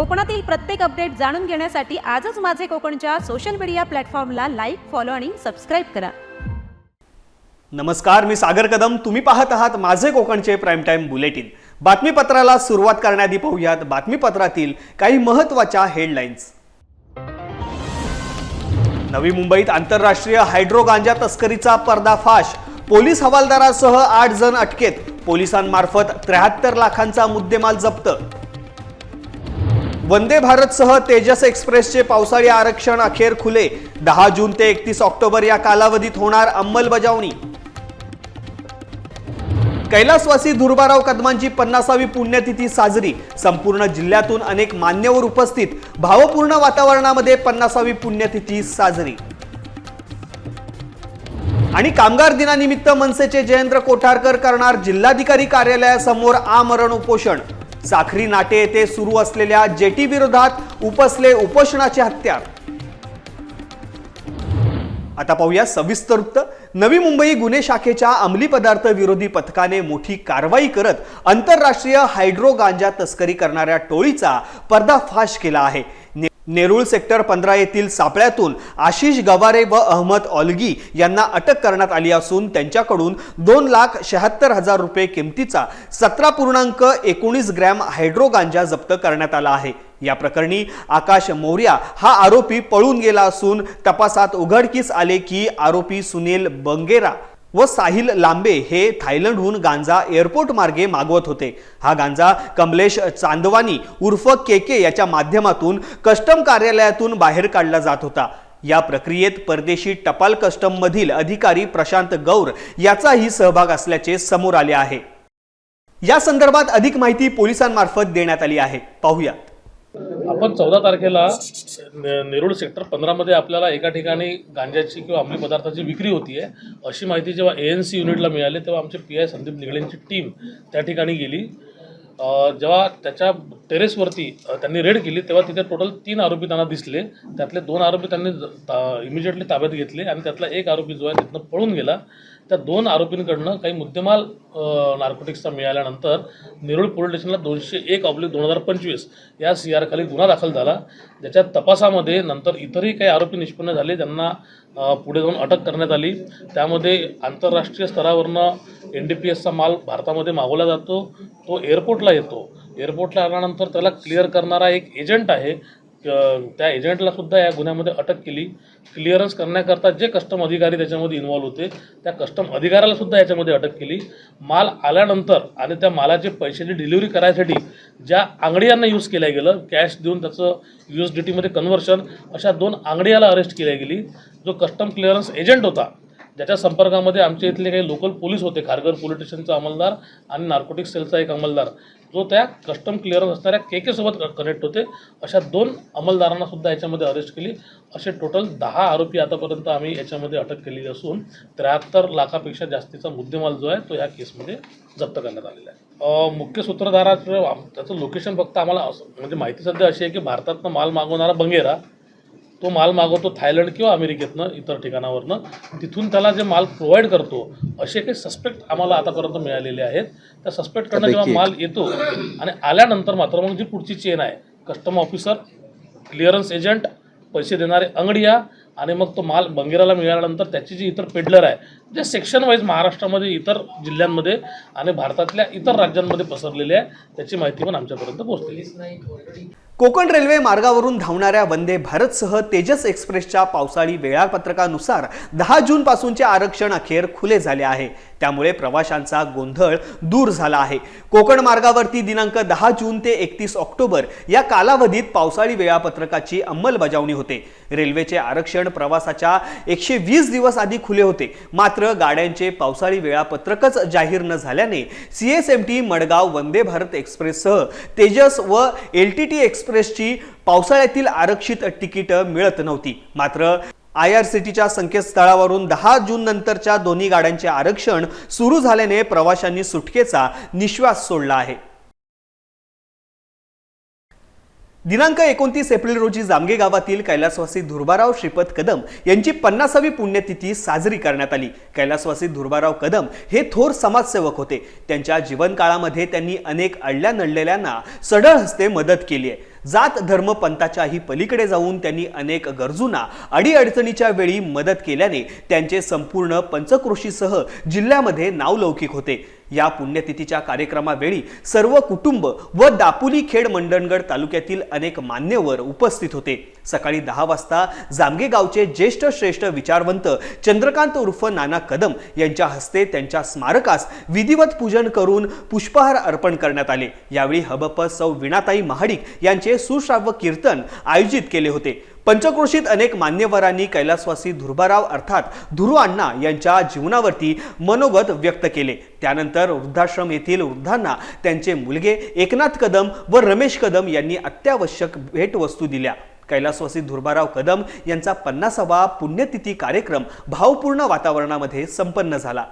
कोकणातील प्रत्येक अपडेट जाणून घेण्यासाठी आजच माझे कोकणच्या सोशल मीडिया प्लॅटफॉर्मला लाईक फॉलो आणि सबस्क्राईब करा. नमस्कार मी सागर कदम. तुम्ही पाहत आहात माझे कोकणचे प्राईम टाईम बुलेटिन बातमीपत्राला सुरुवात करण्याआधी पाहूयात बातमीपत्रातील काही महत्त्वाच्या हेडलाईन्स नवी मुंबईत आंतरराष्ट्रीय हायड्रो गांजा तस्करीचा पर्दाफाश. पोलीस हवालदारासह आठ जण अटकेत. पोलिसांमार्फत त्र्याहत्तर लाखांचा मुद्देमाल जप्त. वंदे भारतसह तेजस एक्सप्रेसचे पावसाळी आरक्षण अखेर खुले. दहा जून ते एकतीस ऑक्टोबर या कालावधीत होणार अंमलबजावणी. कैलासवासी धुर्बाराव कदमांची पन्नासावी पुण्यतिथी साजरी. संपूर्ण जिल्ह्यातून अनेक मान्यवर उपस्थित. भावपूर्ण वातावरणामध्ये पन्नासावी पुण्यतिथी साजरी. आणि कामगार दिनानिमित्त मनसेचे जयेंद्र कोठारकर करणार जिल्हाधिकारी कार्यालयासमोर आमरण उपोषण. साखरी नाटे येथे सुरू असलेल्या जेटी विरोधात उपसले उपोषणाचे हत्यार आता पाहूया सविस्तर वृत्त. नवी मुंबई गुन्हे शाखेच्या अंमली पदार्थ विरोधी पथकाने मोठी कारवाई करत आंतरराष्ट्रीय हायड्रो गांजा तस्करी करणाऱ्या टोळीचा पर्दाफाश केला आहे. नेरुळ सेक्टर पंधरा येथील सापळ्यातून आशिष गवारे व अहमद ऑलगी यांना अटक करण्यात आली असून त्यांच्याकडून दोन लाख शहात्तर हजार रुपये किमतीचा सतरा पूर्णांक एकोणीस ग्रॅम हायड्रो गांजा जप्त करण्यात आला आहे. या प्रकरणी आकाश मौर्या हा आरोपी पळून गेला असून तपासात उघडकीस आले की आरोपी सुनील बंगेरा व साहिल लांबे हे थायलंडहून गांजा एअरपोर्ट मार्गे मागवत होते. हा गांजा कमलेश चांदवानी उर्फ के के याच्या माध्यमातून कस्टम कार्यालयातून बाहेर काढला जात होता. या प्रक्रियेत परदेशी टपाल कस्टम मधील अधिकारी प्रशांत गौर याचाही सहभाग असल्याचे समोर आले आहे. या संदर्भात अधिक माहिती पोलिसांमार्फत देण्यात आली आहे. पाहूयात. आपण चौदा तारखेला नेरुळ सेक्टर पंधरामध्ये आपल्याला एका ठिकाणी गांजाची किंवा अंमली पदार्थाची विक्री होती आहे अशी माहिती जेव्हा ए एन सी युनिटला मिळाली तेव्हा आमचे पी आय संदीप निगळेंची टीम त्या ठिकाणी गेली. जेव्हा त्याच्या टेरेसवरती त्यांनी रेड केली तेव्हा तिथे टोटल तीन आरोपी त्यांना दिसले. त्यातले दोन आरोपी त्यांनी इमिजिएटली ताब्यात घेतले आणि त्यातला एक आरोपी जो आहे तिथनं पळून गेला. त्या दोन आरोपींकडनं काही मुद्देमाल नार्कोटिक्सचा मिळाल्यानंतर नेरुळ पोलीस स्टेशनला दोनशे एक ऑब्लिक दोन हजार पंचवीस या सी आरखाली गुन्हा दाखल झाला. ज्याच्या तपासामध्ये नंतर इतरही काही आरोपी निष्पन्न झाले त्यांना पुढे जाऊन अटक करण्यात आली. त्यामध्ये आंतरराष्ट्रीय स्तरावरनं एन डी पी एसचा माल भारतामध्ये मागवला जातो तो एअरपोर्टला येतो. एअरपोर्टला आल्यानंतर त्याला क्लिअर करणारा एक एजंट आहे त्या एजंटला सुद्धा या गुन्ह्यामध्ये अटक केली. क्लिअरन्स करण्याकरता जे कस्टम अधिकारी त्याच्यामध्ये इन्व्हॉल्व होते त्या कस्टम अधिकाऱ्याला सुद्धा याच्यामध्ये अटक केली. माल आल्यानंतर आणि त्या मालाचे पैशाची डिलिव्हरी करायसाठी ज्या आंगडियांना यूज केल्या गेलं कॅश देऊन त्याचं यू एस डी टीमध्ये कन्व्हर्शन अशा दोन आंगडियाला अरेस्ट केल्या गेली. जो कस्टम क्लिअरन्स एजंट होता ज्याच्या संपर्कामध्ये आमच्या इथले काही लोकल पोलीस होते खारघर पोलीस स्टेशनचा अंमलदार आणि नार्कोटिक सेलचा एक अंमलदार. जो त्या कस्टम क्लिअरन्स असणाऱ्या के केसोबत कनेक्ट होते. अशा दोन अंमलदारांना सुद्धा याच्यामध्ये अरेस्ट केली. असे टोटल दहा आरोपी आतापर्यंत आम्ही याच्यामध्ये अटक केलेली असून त्र्याहत्तर लाखापेक्षा जास्तीचा मुद्देमाल जो आहे तो या केसमध्ये जप्त करण्यात आलेला आहे. मुख्य सूत्रधाराचं त्याचं लोकेशन फक्त आम्हाला असं म्हणजे माहिती सध्या अशी आहे की भारतातनं माल मागवणारा बंगेरा तो माल मागवतो थायलंड किंवा अमेरिकेतनं इतर ठिकाणावरनं. तिथून त्याला जे माल प्रोव्हाइड करतो असे काही सस्पेक्ट आम्हाला आतापर्यंत मिळालेले आहेत. त्या सस्पेक्टकडनं जेव्हा माल येतो आणि आल्यानंतर मात्र मग जी पुढची चेन आहे कस्टम ऑफिसर क्लिअरन्स एजंट पैसे देणारे अंगडिया आणि मग तो माल बंगेराला मिळाल्यानंतर त्याची जी इतर पेडलर आहे जे सेक्शन वाईज महाराष्ट्रामध्ये इतर जिल्ह्यांमध्ये आणि भारतातल्या इतर राज्यांमध्ये पसरलेले आहे त्याची माहिती पण आमच्यापर्यंत पोहोचलेली कोकण रेल्वे मार्गावरून धावणाऱ्या वंदे भारतसह तेजस एक्सप्रेसच्या पावसाळी वेळापत्रकानुसार दहा जून पासूनचे आरक्षण अखेर खुले झाले आहे. त्यामुळे प्रवाशांचा गोंधळ दूर झाला आहे. कोकण मार्गावरती दिनांक दहा जून ते एकतीस ऑक्टोबर या कालावधीत पावसाळी वेळापत्रकाची अंमलबजावणी होते. रेल्वेचे आरक्षण प्रवासाच्या एकशे वीस दिवस आधी खुले होते. मात्र गाड्यांचे पावसाळी वेळापत्रकच जाहीर न झाल्याने C S M T Madgaon Vande Bharat एक्सप्रेससह Tejas व एल टी टी एक्सप्रेसची पावसाळ्यातील आरक्षित तिकीटं मिळत नव्हती. मात्र आय आर सी टीच्या संकेतस्थळावरून दहा जून नंतरच्या दोन्ही गाड्यांचे आरक्षण सुरू झाल्याने प्रवाशांनी सुटकेचा निश्वास सोडला आहे. दिनांक एकोणतीस एप्रिल रोजी जामगे गावातील कैलासवासी धुर्बाराव श्रीपद कदम यांची पन्नासावी पुण्यतिथी साजरी करण्यात आली. कैलासवासी धुर्बाराव कदम हे थोर समाजसेवक होते. त्यांच्या जीवनकाळामध्ये त्यांनी अनेक अडल्या नडलेल्यांना सढळ हस्ते मदत केली आहे. जात धर्म पंथाच्याही पलीकडे जाऊन त्यांनी अनेक गरजूंना अडीअडचणीच्या वेळी मदत केल्याने त्यांचे संपूर्ण पंचक्रोशीसह जिल्ह्यामध्ये नावलौकिक होते. या पुण्यतिथीच्या कार्यक्रमावेळी सर्व कुटुंब व दापोली खेड मंडणगड तालुक्यातील अनेक मान्यवर उपस्थित होते. सकाळी दहा वाजता जामगे गावचे ज्येष्ठ श्रेष्ठ विचारवंत चंद्रकांत उर्फ नाना कदम यांच्या हस्ते त्यांच्या स्मारकास विधिवत पूजन करून पुष्पहार अर्पण करण्यात आले. यावेळी हबप सौ विणाताई महाडिक यांचे सुश्राव्य कीर्तन आयोजित केले होते. पंचक्रोशीत अनेक मान्यवरांनी कैलासवासी धुर्बाराव अर्थात धुरू अण्णा यांच्या जीवनावरती मनोगत व्यक्त केले. त्यानंतर वृद्धाश्रम येथील वृद्धांना त्यांचे मुलगे एकनाथ कदम व रमेश कदम यांनी अत्यावश्यक भेटवस्तू दिल्या. कैलासवासी धुर्बाराव कदम यांचा पन्नासावा पुण्यतिथी कार्यक्रम भावपूर्ण वातावरणामध्ये संपन्न झाला.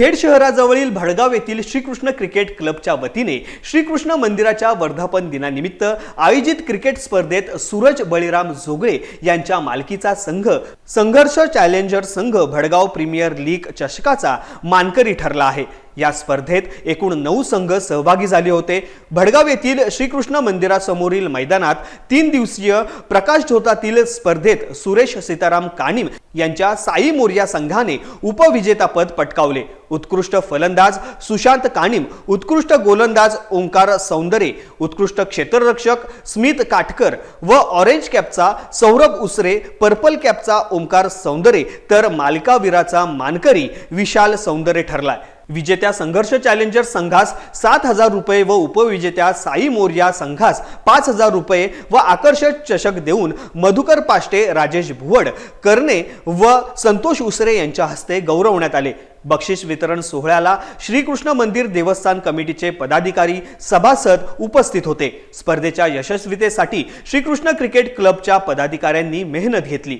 खेड शहराजवळील भडगाव येथील श्रीकृष्ण क्रिकेट क्लबच्या वतीने श्रीकृष्ण मंदिराच्या वर्धापन दिनानिमित्त आयोजित क्रिकेट स्पर्धेत सूरज बळीराम जोगळे यांच्या मालकीचा संघ संघर्ष चॅलेंजर संघ भडगाव प्रीमियर लीग चषकाचा मानकरी ठरला आहे. या स्पर्धेत एकूण नऊ संघ सहभागी झाले होते. भडगाव येथील श्रीकृष्ण मंदिरासमोरील मैदानात तीन दिवसीय प्रकाश झोतातील स्पर्धेत सुरेश सीताराम कानिम यांच्या साई मोर्या संघाने उपविजेतापद पटकावले. उत्कृष्ट फलंदाज सुशांत कानिम उत्कृष्ट गोलंदाज ओंकार सौंदरे उत्कृष्ट क्षेत्ररक्षक स्मित काटकर व ऑरेंज कॅपचा सौरभ उसरे पर्पल कॅपचा ओंकार सौंदरे तर मालिकावीराचा मानकरी विशाल सौंदरे ठरलाय. विजेत्या संघर्ष चॅलेंजर संघास सात हजार रुपये व उपविजेत्या साई मोर्या संघास पाच हजार रुपये व आकर्षक चषक देऊन मधुकर पाष्टे राजेश भुवड करणे व संतोष उसरे यांच्या हस्ते गौरवण्यात आले. बक्षीस वितरण सोहळ्याला श्रीकृष्ण मंदिर देवस्थान कमिटीचे पदाधिकारी सभासद उपस्थित होते. स्पर्धेच्या यशस्वीतेसाठी श्रीकृष्ण क्रिकेट क्लबच्या पदाधिकाऱ्यांनी मेहनत घेतली.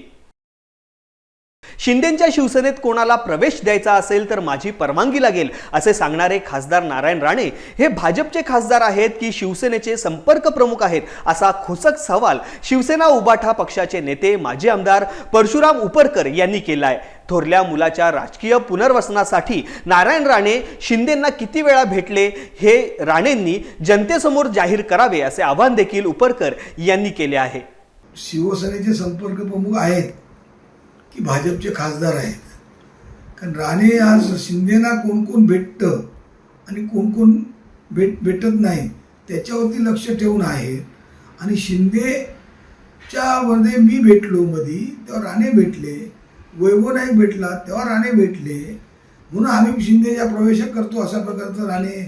शिंदेच्या शिवसेनेत कोणाला प्रवेश द्यायचा असेल तर माझी परवानगी लागेल असे सांगणारे खासदार नारायण राणे. हे भाजपचे खासदार आहेत की शिवसेनेचे संपर्क प्रमुख आहेत असा खोचक सवाल शिवसेना उबाठा पक्षाचे नेते माजी आमदार परशुराम उपरकर यांनी केला आहे थोरल्या मुलाच्या राजकीय पुनर्वसनासाठी नारायण राणे शिंदेंना किती वेळा भेटले हे राणेंनी जनतेसमोर जाहीर करावे असे आवाहन देखील उपरकर यांनी केले आहे. शिवसेनेचे संपर्क प्रमुख आहेत. की भाजपचे खासदार आहेत. कारण राणे आज शिंदेना कोण कोण भेटतं आणि कोण कोण भेट भेटत नाही त्याच्यावरती लक्ष ठेवून आहेत आणि शिंदेच्या मध्ये मी भेटलो मधी तेव्हा राणे भेटले वैभव नाईक भेटला तेव्हा राणे भेटले. म्हणून आम्ही शिंदेच्या प्रवेश करतो अशा प्रकारचं राणे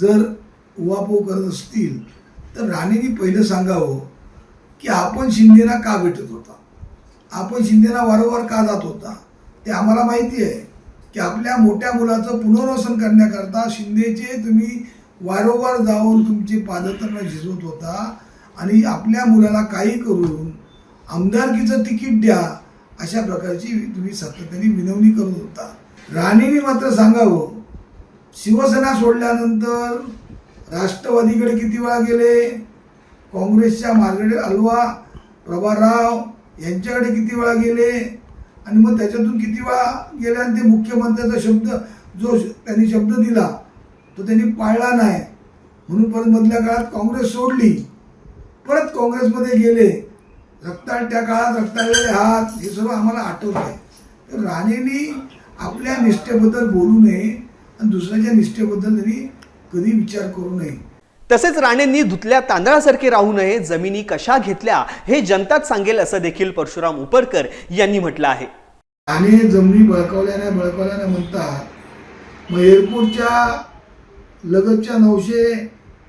जर उहापोह करत असतील तर राणेंनी पहिलं सांगावं की आपण शिंदेना का भेटत होता? आपण शिंदेना वारंवार का जात होता? ते आम्हाला माहिती आहे की आपल्या मोठ्या मुलाचं पुनर्वसन करण्याकरता शिंदेचे तुम्ही वारंवार जाऊन तुमचे पादत्राण झिजवत होता आणि आपल्या मुलाला काही करून आमदारकीचं तिकीट द्या अशा प्रकारची तुम्ही सातत्याने विनवणी करत होता. राणीने मात्र सांगावं शिवसेना सोडल्यानंतर राष्ट्रवादीकडे किती वेळा गेले? काँग्रेसच्या मार्गरेट अल्वा प्रभाराव यांच्याकडे किती वेळा गेले? आणि मग त्याच्यातून किती वेळा गेले? आणि ते मुख्यमंत्र्याचा शब्द जो श- त्यांनी शब्द दिला तो त्यांनी पाळला नाही. म्हणून परत मधल्या काळात काँग्रेस सोडली. परत काँग्रेसमध्ये गेले. रक्ताळ त्या काळात रक्ताळलेले हात हे सर्व आम्हाला आठवत आहे तर राणेंनी आपल्या निष्ठेबद्दल बोलू नये आणि दुसऱ्याच्या निष्ठेबद्दल त्यांनी कधी विचार करू नये. तसेच राणेंनी धुतल्या तांदळासारखे राहू नये जमिनी कशा घेतल्या हे जनताच सांगेल असं देखील परशुराम उपरकर यांनी म्हटलं आहे. आणि जमिनी बळकावल्याने बळकावल्याने म्हणतात. मग एअरपोर्टच्या लगतच्या नऊशे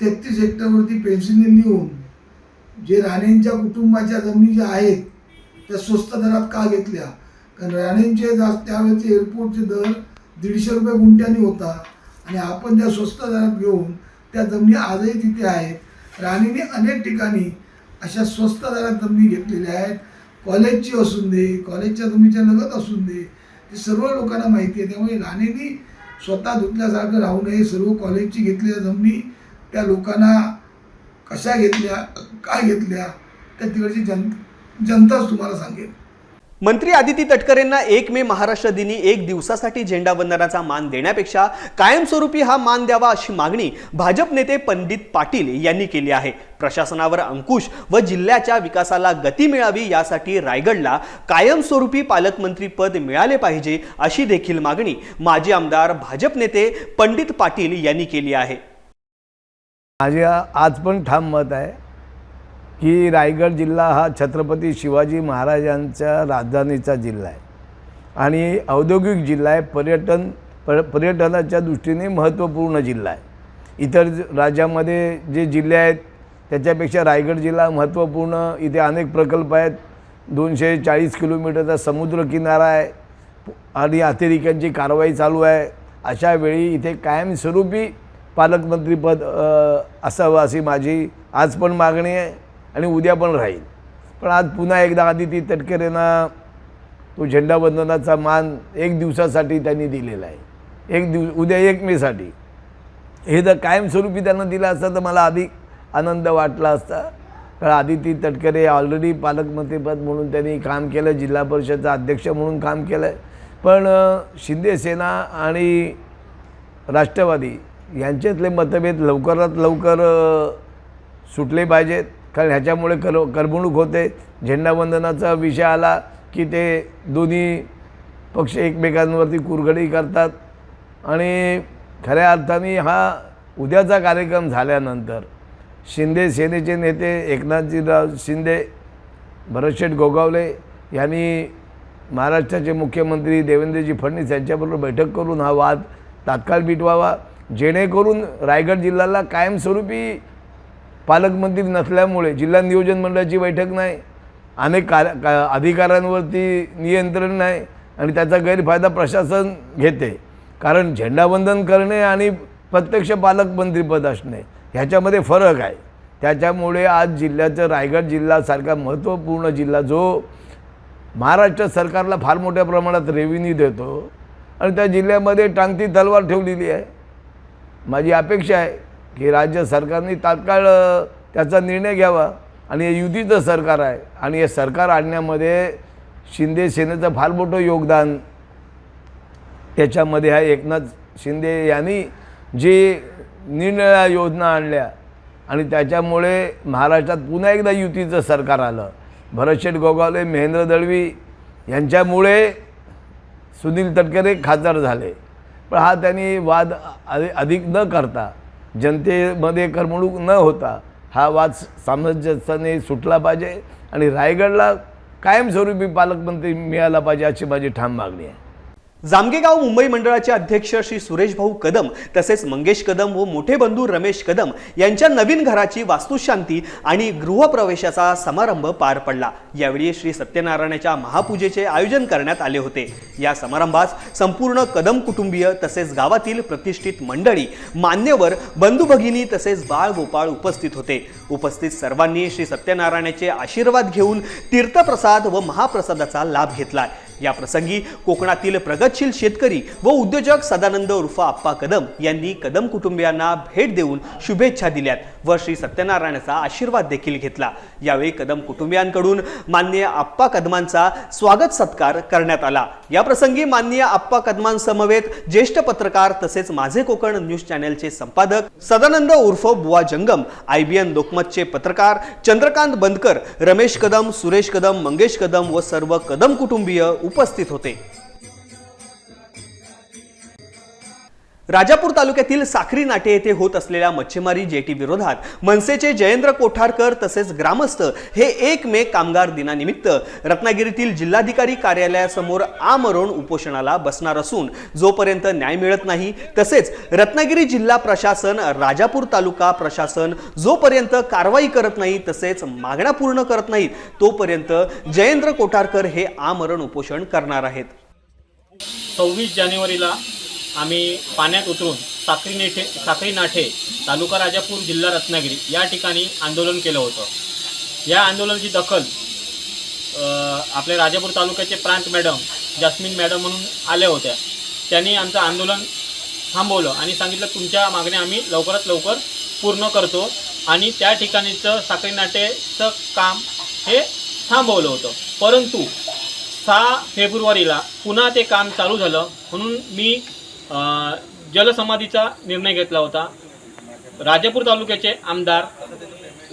तेहतीस हेक्टरवरती पेन्सिलने लिहून जे राणेंच्या कुटुंबाच्या जमिनी ज्या आहेत त्या स्वस्त दरात का घेतल्या? कारण राणेंचे जा त्यावेळेचे एअरपोर्टचे दर दीडशे रुपये गुंठ्यानी होता आणि आपण त्या स्वस्त दरात घेऊन त्या जमिनी आजही तिथे आहेत. राणीने अनेक ठिकाणी अशा स्वस्त दरात जमिनी घेतलेल्या आहेत. कॉलेजची असून दे कॉलेजच्या जमिनीच्या लगत असून दे हे सर्व लोकांना माहिती आहे. त्यामुळे राणेंनी स्वतः धुतल्यासारखं राहू नये. सर्व कॉलेजची घेतलेल्या जमिनी त्या लोकांना कशा घेतल्या काय घेतल्या त्या तिकडची जन जनताच तुम्हाला सांगेल. मंत्री आदिती तटकरेंना एक मे महाराष्ट्र दिनी एक दिवसासाठी झेंडावंदनाचा मान देण्यापेक्षा कायमस्वरूपी हा मान द्यावा अशी मागणी भाजप नेते पंडित पाटील यांनी केली आहे. प्रशासनावर अंकुश व जिल्ह्याच्या विकासाला गती मिळावी यासाठी रायगडला कायमस्वरूपी पालकमंत्री पद मिळाले पाहिजे अशी देखील मागणी माजी आमदार भाजप नेते पंडित पाटील यांनी केली आहे. माझ्या आज पण ठाम मत आहे. की रायगड जिल्हा हा छत्रपती शिवाजी महाराजांच्या राजधानीचा जिल्हा आहे. आणि औद्योगिक जिल्हा आहे पर्यटन पर पर्यटनाच्या दृष्टीने महत्त्वपूर्ण जिल्हा आहे. इतर राज्यामध्ये जे जिल्हे आहेत त्याच्यापेक्षा रायगड जिल्हा महत्त्वपूर्ण. इथे अनेक प्रकल्प आहेत. दोनशे चाळीस किलोमीटरचा समुद्रकिनारा आहे. आणि अतिरेक्यांची कारवाई चालू आहे. अशा वेळी इथे कायमस्वरूपी पालकमंत्रीपद असावं अशी माझी आज पण मागणी आहे. आणि उद्या पण राहील. पण आज पुन्हा एकदा आदिती तटकरेंना तो झेंडावंदनाचा मान एक दिवसासाठी त्यांनी दिलेला आहे. एक दिव उद्या एक मेसाठी. हे जर कायमस्वरूपी त्यांना दिलं असतं तर मला अधिक आनंद वाटला असता. कारण आदिती तटकरे ऑलरेडी पालकमंत्रीपद म्हणून त्यांनी काम केलं जिल्हा परिषदचा अध्यक्ष म्हणून काम केलं. आहे पण शिंदेसेना आणि राष्ट्रवादी यांच्यातले मतभेद लवकरात लवकर सुटले पाहिजेत. कारण ह्याच्यामुळे कर करमणूक होते. झेंडावंदनाचा विषय आला की ते दोन्ही पक्ष एकमेकांवरती कुरघडी करतात. आणि खऱ्या अर्थाने हा उद्याचा कार्यक्रम झाल्यानंतर शिंदे सेनेचे नेते एकनाथजीराव शिंदे भरतशेठ गोगावले यांनी महाराष्ट्राचे मुख्यमंत्री देवेंद्रजी फडणवीस यांच्याबरोबर बैठक करून हा वाद तात्काळ मिटवावा. जेणेकरून रायगड जिल्ह्याला कायमस्वरूपी पालकमंत्री नसल्यामुळे जिल्हा नियोजन मंडळाची बैठक नाही अनेक कार का अधिकाऱ्यांवरती नियंत्रण नाही आणि त्याचा गैरफायदा प्रशासन घेते. कारण झेंडावंदन करणे आणि प्रत्यक्ष पालकमंत्रीपद असणे ह्याच्यामध्ये फरक आहे. त्याच्यामुळे आज जिल्ह्याचं रायगड जिल्ह्यासारखा महत्त्वपूर्ण जिल्हा जो महाराष्ट्र सरकारला फार मोठ्या प्रमाणात रेव्हेन्यू देतो आणि त्या जिल्ह्यामध्ये टांगती तलवार ठेवलेली आहे. माझी अपेक्षा आहे की राज्य सरकारने तात्काळ त्याचा निर्णय घ्यावा. आणि हे युतीचं सरकार आहे. आणि हे सरकार आणण्यामध्ये शिंदे सेनेचं फार मोठं योगदान त्याच्यामध्ये आहे. एकनाथ शिंदे यांनी जे निरनिळ्या योजना आणल्या आणि त्याच्यामुळे महाराष्ट्रात पुन्हा एकदा युतीचं सरकार आलं. भरतशेठ गोगावले महेंद्र दळवी यांच्यामुळे सुनील तटकरे खासदार झाले. पण हा त्यांनी वाद अधिक न करता जनतेमध्ये करमणूक न होता हा वाद सामंजस्याने सुटला पाहिजे आणि रायगडला कायमस्वरूपी पालकमंत्री मिळाला पाहिजे अशी माझी ठाम मागणी आहे. जामगेगाव मुंबई मंडळाचे अध्यक्ष श्री सुरेश भाऊ कदम तसेच मंगेश कदम व मोठे बंधू रमेश कदम यांच्या नवीन घराची वास्तुशांती आणि गृहप्रवेशाचा समारंभ पार पडला. यावेळी श्री सत्यनारायणाच्या महापूजेचे आयोजन करण्यात आले होते. या समारंभास संपूर्ण कदम कुटुंबीय तसेच गावातील प्रतिष्ठित मंडळी मान्यवर बंधू भगिनी तसेच बाळ गोपाळ उपस्थित होते. उपस्थित सर्वांनी श्री सत्यनारायणाचे आशीर्वाद घेऊन तीर्थप्रसाद व महाप्रसादाचा लाभ घेतलाय या प्रसंगी कोकणातील प्रगतशील शेतकरी व उद्योजक सदानंद उर्फ आप्पा कदम यांनी कदम कुटुंबियांना भेट देऊन शुभेच्छा दिल्यात व श्री सत्यनारायणाचा आशीर्वाद देखील घेतला. यावेळी कदम कुटुंबियांकडून माननीय आप्पा कदमांचा स्वागत सत्कार करण्यात आला. या प्रसंगी माननीय आप्पा कदमांसमवेत ज्येष्ठ पत्रकार तसेच माझे कोकण न्यूज चॅनेलचे संपादक सदानंद उर्फ बुवा जंगम आय बी एन लोकमतचे पत्रकार चंद्रकांत बंदकर रमेश कदम सुरेश कदम मंगेश कदम व सर्व कदम कुटुंबीय उपस्थित होते. राजापूर तालुक्यातील साखरी नाटे येथे होत असलेल्या मच्छीमारी जेटी विरोधात मनसेचे जयेंद्र कोठारकर तसेच ग्रामस्थ हे एक मे कामगार दिनानिमित्त रत्नागिरीतील जिल्हाधिकारी कार्यालयासमोर आमरण उपोषणाला बसणार असून जोपर्यंत न्याय मिळत नाही तसेच रत्नागिरी जिल्हा प्रशासन राजापूर तालुका प्रशासन जोपर्यंत कारवाई करत नाही तसेच मागण्या पूर्ण करत नाहीत तोपर्यंत जयेंद्र कोठारकर हे आमरण उपोषण करणार आहेत. सव्वीस जानेवारीला आम्ही पाण्यात उतरून साखरी नेठे साखरी नाठे तालुका राजापूर जिल्हा रत्नागिरी या ठिकाणी आंदोलन केलं होतं. या आंदोलनाची दखल आपल्या राजापूर तालुक्याचे प्रांत मॅडम जास्मिन मॅडम म्हणून आल्या होत्या. त्यांनी आमचं आंदोलन थांबवलं आणि सांगितलं तुमच्या मागण्या आम्ही लवकरात लवकर पूर्ण करतो. आणि त्या ठिकाणीचं साखळी काम हे थांबवलं होतं. परंतु सहा फेब्रुवारीला पुन्हा ते काम चालू झालं म्हणून मी जलसमाधीचा निर्णय घेतला होता. राजापूर तालुक्याचे आमदार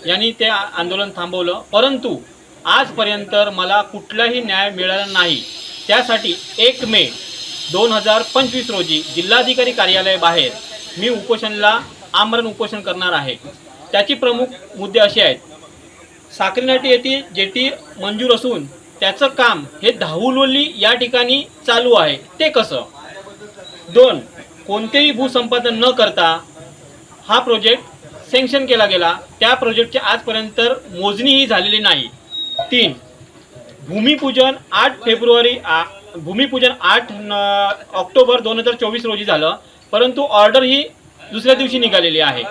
यांनी ते आंदोलन थांबवलं. परंतु आजपर्यंत मला कुठलाही न्याय मिळाला नाही. त्यासाठी एक मे दोन हजार पंचवीस रोजी जिल्हाधिकारी कार्यालयाबाहेर मी उपोषणला आमरण उपोषण करणार आहे. त्याची प्रमुख मुद्दे असे आहेत. साखरीनाटी येथे जेटी मंजूर असून त्याचं काम हे धाहुलोली या ठिकाणी चालू आहे. ते कसं? दोन कोणतेही भूसंपादन न करता हा प्रोजेक्ट सँक्शन केला गेला. त्या प्रोजेक्टची आजपर्यंत मोजणीही झालेली नाही. तीन भूमिपूजन आठ फेब्रुवारी आ भूमिपूजन आठ न ऑक्टोबर दोन हजार चोवीस रोजी झालं. परंतु ऑर्डर ही दुसऱ्या दिवशी निघालेली आहे.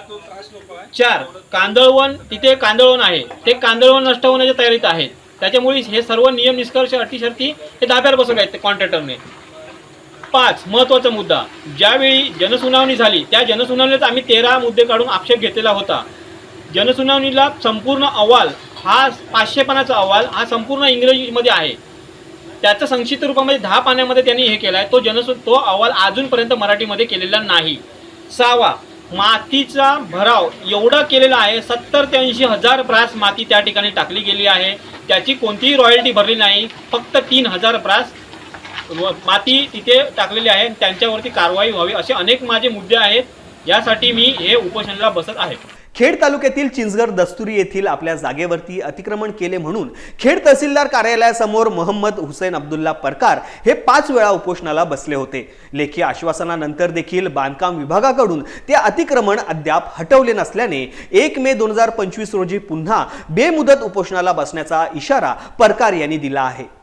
चार कांदळवन तिथे कांदळवन आहे. ते कांदळवन नष्ट होण्याच्या तयारीत आहेत. त्याच्यामुळे हे सर्व नियम निष्कर्ष अटी शर्ती हे दाब्यावर बसवले आहेत कॉन्ट्रॅक्टरने पाच महत्त्वाचा मुद्दा. ज्यावेळी जनसुनावणी झाली त्या जनसुनावणीत आम्ही तेरा मुद्दे काढून आक्षेप घेतलेला होता. जनसुनावणीला संपूर्ण अहवाल हा पाचशे पानाचा अहवाल हा संपूर्ण इंग्रजीमध्ये आहे. त्याचं संक्षिप्त रूपामध्ये दहा पाण्यामध्ये त्यांनी हे केलं आहे तो जनसु तो अहवाल अजूनपर्यंत मराठीमध्ये केलेला नाही. सहावा मातीचा भराव एवढा केलेला आहे सत्तर ते ऐंशी हजार ब्रास माती त्या ठिकाणी टाकली गेली आहे. त्याची कोणतीही रॉयल्टी भरली नाही. फक्त तीन हजार ब्रास माती तिथे टाकलेली आहे त्यांच्यावरती कारवाई व्हावी असे अनेक माझे मुद्दे आहेत. यासाठी मी हे उपोषणाला बसत आहे. खेड तालुक्यातील चिंचगड दस्तुरी येथील आपल्या जागेवरती अतिक्रमण केले म्हणून खेड तहसीलदार कार्यालयासमोर मोहम्मद हुसेन अब्दुल्ला परकार हे पाच वेळा उपोषणाला बसले होते. लेखी आश्वासनानंतर देखील बांधकाम विभागाकडून ते अतिक्रमण अद्याप हटवले नसल्याने एक मे दोन हजार पंचवीस रोजी पुन्हा बेमुदत उपोषणाला बसण्याचा इशारा परकार यांनी दिला आहे.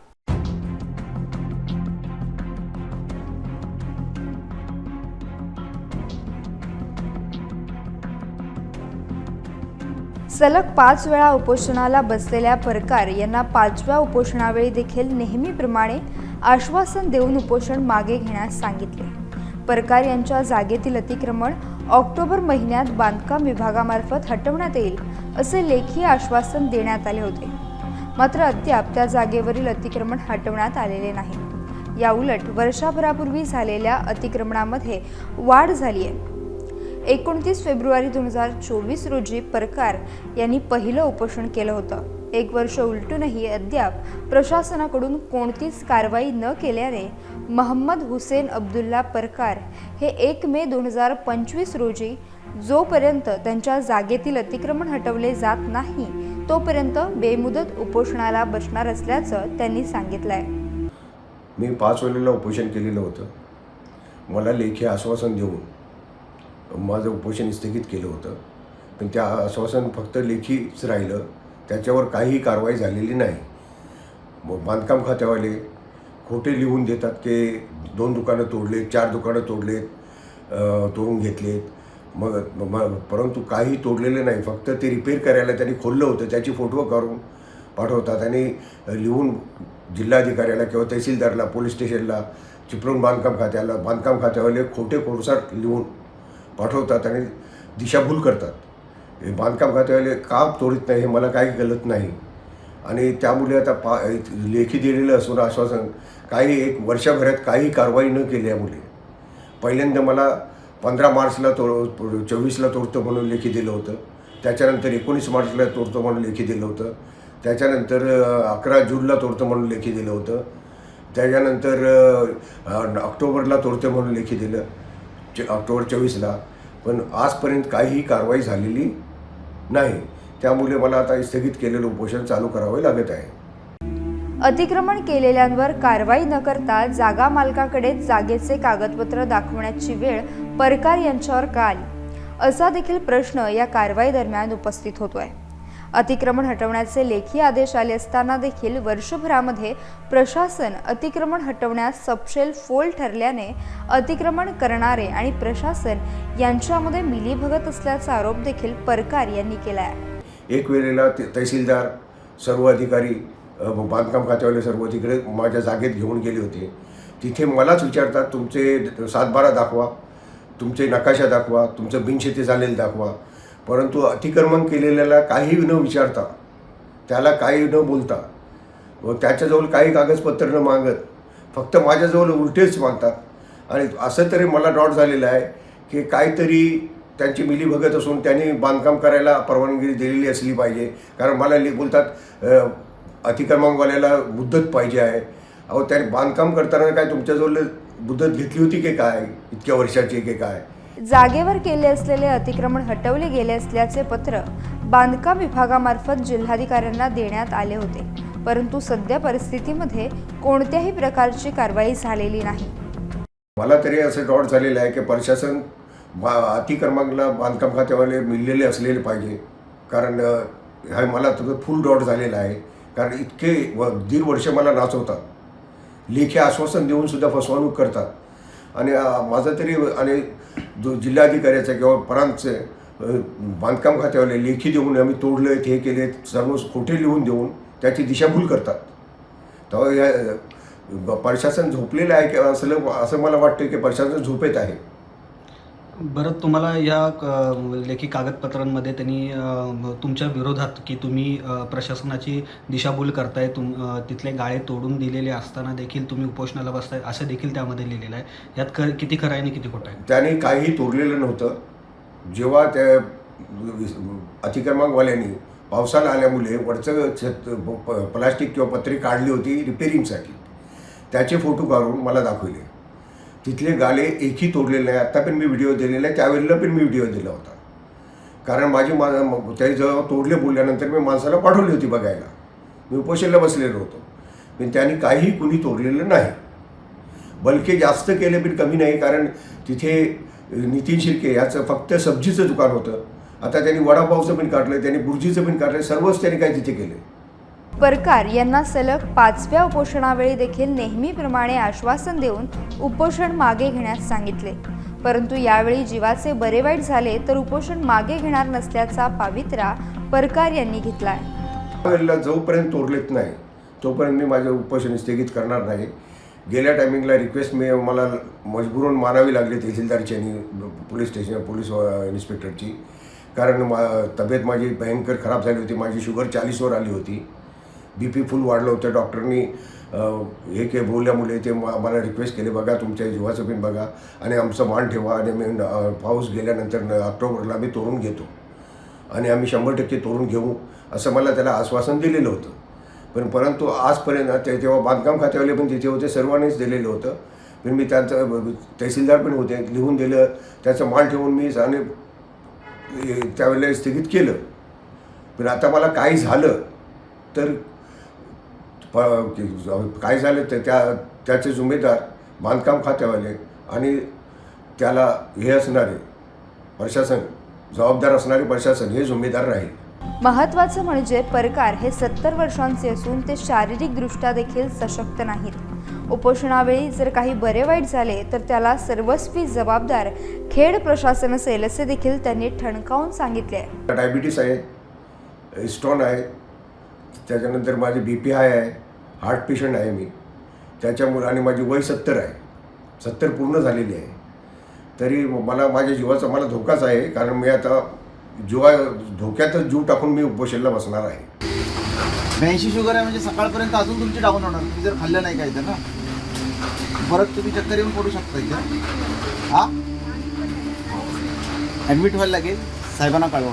सलग पाच वेळा उपोषणाला बसलेल्या परकार यांना पाचव्या उपोषणावेळी देखील नेहमीप्रमाणे आश्वासन देऊन उपोषण मागे घेण्यास सांगितले. परकार यांच्या जागेतील अतिक्रमण ऑक्टोबर महिन्यात बांधकाम विभागामार्फत हटवण्यात येईल असे लेखी आश्वासन देण्यात आले होते. मात्र अद्याप त्या जागेवरील अतिक्रमण हटवण्यात आलेले नाही. याउलट वर्षाभरापूर्वी झालेल्या अतिक्रमणामध्ये वाढ झाली आहे. एकोणतीस फेब्रुवारी दोन हजार चोवीस रोजी परकार यांनी पहिलं उपोषण केलं होतं. एक वर्ष उलटूनही अद्याप प्रशासनाकडून कोणतीच कारवाई न केल्याने महम्मद हुसेन अब्दुल्ला परकार हे एक मे दोन हजार पंचवीस रोजी जोपर्यंत त्यांच्या जागेतील अतिक्रमण हटवले जात नाही तोपर्यंत बेमुदत उपोषणाला बसणार असल्याचं त्यांनी सांगितलं आहे मी पाच वेळेला उपोषण केलेलं होतं. मला लेखी आश्वासन देऊन माझं उपोषण स्थगित केलं होतं. पण त्या आश्वासन फक्त लेखीच राहिलं. त्याच्यावर काहीही कारवाई झालेली नाही. मग बांधकाम खात्यावाले खोटे लिहून देतात की दोन दुकानं तोडलेत चार दुकानं तोडलेत तोडून घेतलेत. मग मग परंतु काही तोडलेले नाही. फक्त ते रिपेअर करायला त्यांनी खोललं होतं. त्याची फोटो काढून पाठवतात आणि लिहून जिल्हाधिकाऱ्याला किंवा तहसीलदारला पोलीस स्टेशनला चिपळूण बांधकाम खात्याला बांधकाम खात्यावाले खोटे कोळसाट लिहून पाठवतात आणि दिशाभूल करतात. हे बांधकाम खात्यावाले का तोडीत नाही हे मला काही कळत नाही. आणि त्यामुळे आता पा लेखी दिलेलं असून आश्वासन काही एक वर्षभरात काही कारवाई न केल्यामुळे. पहिल्यांदा मला पंधरा मार्चला तो चोवीसला तोडतो म्हणून लेखी दिलं होतं. त्याच्यानंतर एकोणीस मार्चला तोडतो म्हणून लेखी दिलं होतं. त्याच्यानंतर अकरा जूनला तोडतो म्हणून लेखी दिलं होतं. त्याच्यानंतर ऑक्टोबरला तोडतो म्हणून लेखी दिलं. च ऑक्टोबर चोवीसला. पण आजपर्यंत काहीही कारवाई झालेली नाही. त्यामुळे मला आता स्थगित केलेलं उपोषण चालू करावे लागत आहे. अतिक्रमण केलेल्यांवर कारवाई न करता जागा मालकाकडे जागेचे कागदपत्र दाखवण्याची वेळ परकार यांच्यावर का आली? असा देखील प्रश्न या कारवाई दरम्यान उपस्थित होतोय. अतिक्रमण हटवण्याचे लेखी आदेश आले असताना देखील वर्षभरामध्ये प्रशासन अतिक्रमण हटवण्यास सपशेल फोल ठरल्याने अतिक्रमण करणारे आणि प्रशासन यांच्यामध्ये मिलीभगत असल्याचा आरोप देखील परकार यांनी केला आहे एक वेळेला ते तहसीलदार सर्व अधिकारी बांधकाम खात्यावाले सर्व तिकडे माझ्या जागेत घेऊन गेले होते. तिथे मलाच विचारतात तुमचे सातबारा दाखवा तुमचे नकाशा दाखवा तुमचं बिनशेती झालेलं दाखवा परंतु अतिक्रमण केलेल्याला काही न विचारता त्याला काही न बोलता व त्याच्याजवळ काही कागदपत्र न मागत फक्त माझ्याजवळ उलटेच मागतात. आणि असं तरी मला डॉट झालेलं आहे की काहीतरी त्यांची मिली भगत असून त्यांनी बांधकाम करायला परवानगी दिलेली असली पाहिजे. कारण मला ले बोलतात अतिक्रमांकवाल्याला अतिक्रमणवाल्याला पाहिजे आहे. अहो त्याने बांधकाम करताना काय तुमच्याजवळ मुदत घेतली होती की काय? इतक्या वर्षाची की काय? जागेवर केले असलेले अतिक्रमण हटवले गेले असल्याचे पत्र बांधकाम विभागामार्फत जिल्हाधिकाऱ्यांना देण्यात आले होते. परंतु सध्या परिस्थितीमध्ये कोणत्याही प्रकारची कारवाई झालेली नाही. मला तरी असं डॉट झालेलं आहे की प्रशासन बा अतिक्रमांकला बांधकाम खात्यावाले मिळलेले असलेले पाहिजे. कारण हा मला तुझं फुल डॉट झालेला आहे. कारण इतके व दीड वर्ष मला नाचवतात. लेखी आश्वासन देऊन सुद्धा फसवणूक करतात. आणि माझं तरी आणि जो जिल्हाधिकाऱ्याचा किंवा परांतचे बांधकाम खात्यावाले लेखी देऊन आम्ही तोडलं आहेत हे केले सर्व खोटे लिहून देऊन त्याची दिशाभूल करतात. तेव्हा या प्रशासन झोपलेलं आहे की असं असं मला वाटतं की प्रशासन झोपेत आहे. बरं तुम्हाला या क- लेखी कागदपत्रांमध्ये त्यांनी तुमच्या विरोधात की तुम्ही प्रशासनाची दिशाभूल करताय तुम तिथले गाळे तोडून दिलेले असताना देखील तुम्ही उपोषणाला बसताय असं देखील त्यामध्ये लिहिलेलं आहे. यात क किती खरं आहे आणि किती खोटं आहे? त्याने काही तोडलेलं नव्हतं. जेव्हा त्या अतिक्रमणवाल्यांनी पावसाला आल्यामुळे वरचं छत प्लास्टिक किंवा पत्रे काढली होती रिपेरिंगसाठी. त्याचे फोटो काढून मला दाखवले. तिथले गाले एकही तोडलेले आहे आत्ता पण मी व्हिडिओ दिलेला आहे. त्यावेळेला पण मी व्हिडिओ दिला होता. कारण माझी मा त्याही जेव्हा तोडले बोलल्यानंतर मी माणसाला पाठवली होती बघायला. मी उपोषणला बसलेलो होतो. पण त्यांनी काही कुणी तोडलेलं नाही. बलके जास्त केले पण कमी नाही. कारण तिथे नितीन शिर्के याचं फक्त सब्जीचं दुकान होतं. आता त्यांनी वडापावचं पण काढलं त्यांनी बुर्जीचं पण काढलं सर्वच त्यांनी काय तिथे केलं परकार यांना सलग पाचव्या उपोषणावेळी देखील नेहमीप्रमाणे आश्वासन देऊन उपोषण मागे घेण्यास सांगितले. परंतु यावेळी जीवाचे बरे वाईट झाले तर उपोषण मागे घेणार नसल्याचा पावित्रा परकार यांनी घेतलाय. त्यावेळेला जोपर्यंत उरलेत नाही तोपर्यंत मी माझं उपोषण स्थगित करणार नाही. गेल्या टायमिंगला रिक्वेस्ट मी मला मजबूरून मानावी लागली तहसीलदारची आणि पोलीस स्टेशन पोलीस इन्स्पेक्टरची. कारण मा तब्येत माझी भयंकर खराब झाली होती माझी शुगर चाळीसवर आली होती. बी पी फुल वाढलं होतं. डॉक्टरनी हे के बोलल्यामुळे ते मा- मला रिक्वेस्ट केले बघा तुमच्या जीवाचं पण बघा आणि आमचं मान ठेवा आणि मी पाऊस गेल्यानंतर ऑक्टोबरला मी तोडून घेतो आणि आम्ही शंभर टक्के तोडून घेऊ. असं मला त्याला आश्वासन दिलेलं होतं. पण परंतु आजपर्यंत ते तेव्हा बांधकाम खात्यावाले पण तिथे होते सर्वांनीच दिलेलं होतं पण मी त्यांचं तहसीलदार पण होते लिहून दिलं त्याचं मान ठेवून मी आणि त्यावेळेला स्थगित केलं. पण आता मला काही झालं तर प- काय झालं तर त्या त्याचे जुमेदार बांधकाम खात्यावाले आणि त्याला हे असणारे प्रशासन जबाबदार असणारे प्रशासन हे जुमेदार राहील. महत्त्वाचं म्हणजे परकार हे सत्तर वर्षांचे असून ते शारीरिकदृष्ट्या देखील सशक्त नाहीत. उपोषणावेळी जर काही बरे वाईट झाले तर त्याला सर्वस्वी जबाबदार खेड प्रशासन असेल असे देखील त्यांनी ठणकावून सांगितले आहे. डायबिटीस आहे स्टोन आहे त्याच्यानंतर माझी बी पी हाय आहे हार्ट पेशंट आहे मी. त्याच्यामुळे आणि माझी वय सत्तर आहे. सत्तर पूर्ण झालेली आहे. तरी मला माझ्या जीवाचा मला धोकाच आहे. कारण मी आता जीवा धोक्यातच जीव टाकून मी उपोषणला बसणार आहे. ब्याऐंशी शुगर आहे म्हणजे सकाळपर्यंत अजून तुमची डाऊन होणार. तुम्ही जर खाल्लं नाही काय तर ना? परत तुम्ही चक्कर येऊन पडू शकता इथे. हा? ॲडमिट व्हायला लागेल. साहेबांना कळवा.